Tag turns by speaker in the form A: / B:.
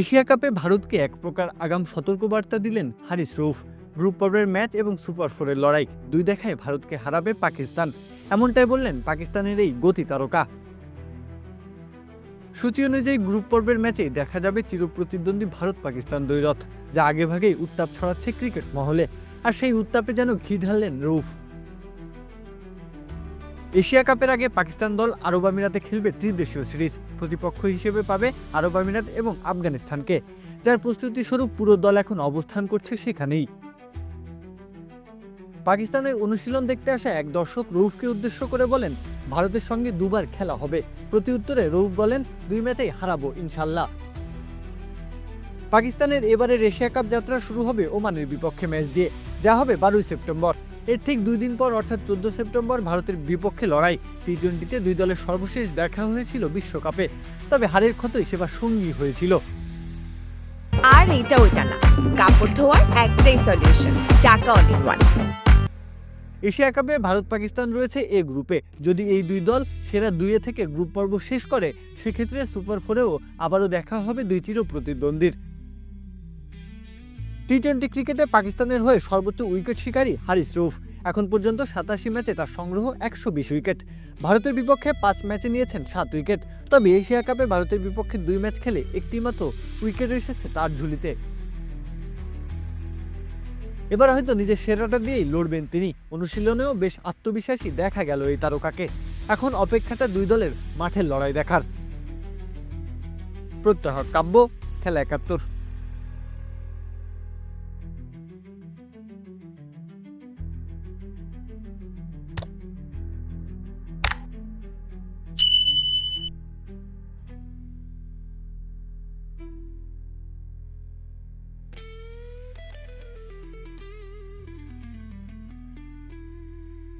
A: Asia কাপে ভারতকে এক প্রকার আগাম সতর্কবার্তা দিলেন হারিস রৌফ গ্রুপ পর্বের ম্যাচ এবং সুপার ফোরের লড়াই দুই দেখায় ভারতকে হারাবে পাকিস্তান। এমনটাই বললেন পাকিস্তানের এই গতি তারকা। সূচি অনুযায়ী গ্রুপ পর্বের ম্যাচে দেখা যাবে চিরপ্রতিদ্বন্দ্বী ভারত পাকিস্তান দ্বৈরথ, যা আগেভাগেই উত্তাপ ছড়াচ্ছে ক্রিকেট মহলে। আর সেই উত্তাপে যেন ঘি ঢাললেন রৌফ এশিয়া কাপের আগে পাকিস্তান দল আরব আমিরাতে খেলবে ত্রিদেশীয় সিরিজ। প্রতিপক্ষ হিসেবে পাবে আরব আমিরাত এবং আফগানিস্তানকে, যার প্রস্তুতি স্বরূপ পুরো দল এখন অবস্থান করছে সেখানেই। পাকিস্তানের অনুশীলন দেখতে আসা এক দর্শক রৌফকে উদ্দেশ্য করে বলেন, ভারতের সঙ্গে দুবার খেলা হবে। প্রতি উত্তরে রৌফ বলেন, দুই ম্যাচেই হারাবো ইনশাল্লাহ পাকিস্তানের এবারের এশিয়া কাপ যাত্রা শুরু হবে ওমানের বিপক্ষে ম্যাচ দিয়ে। যা হবে বারোই সেপ্টেম্বর। এর ঠিক দুই দিন পর অর্থাৎ চোদ্দ সেপ্টেম্বর ভারতের বিপক্ষে লড়াই। টি টোয়েন্টিতে দুই দলের সর্বশেষ দেখা হয়েছিল বিশ্বকাপে তবে হারের ক্ষতই সেবার সঙ্গী হয়েছিল।
B: আর এটা ওইটা না। কাপড় ধোয়ার একটাই সলিউশন চাকা অল ইন ওয়ান
A: এশিয়া কাপে ভারত পাকিস্তান রয়েছে এ গ্রুপে যদি এই দুই দল সেরা দুইয়ে থেকে গ্রুপ পর্ব শেষ করে সেক্ষেত্রে সুপার ফোরেও আবারও দেখা হবে দুই চির প্রতিদ্বন্দ্বীর। টি টোয়েন্টি ক্রিকেটে পাকিস্তানের হয়ে সর্বোচ্চ উইকেট শিকারী হারিস রৌফ। এখন পর্যন্ত সাতাশি ম্যাচে তার সংগ্রহ একশো বিশ উইকেট। ভারতের বিপক্ষে পাঁচ ম্যাচে নিয়েছেন সাত উইকেট। তবে এশিয়া কাপে ভারতের বিপক্ষে দুই ম্যাচ খেলে একটি মাত্র উইকেট এসেছে তার ঝুলিতে। এবার হয়তো নিজের সেরাটা দিয়েই লড়বেন তিনি। অনুশীলনেও বেশ আত্মবিশ্বাসী দেখা গেল এই তারকাকে। এখন অপেক্ষাটা দুই দলের মাঠের লড়াই দেখার। প্রত্যহ কাব্য, খেলা একাত্তর।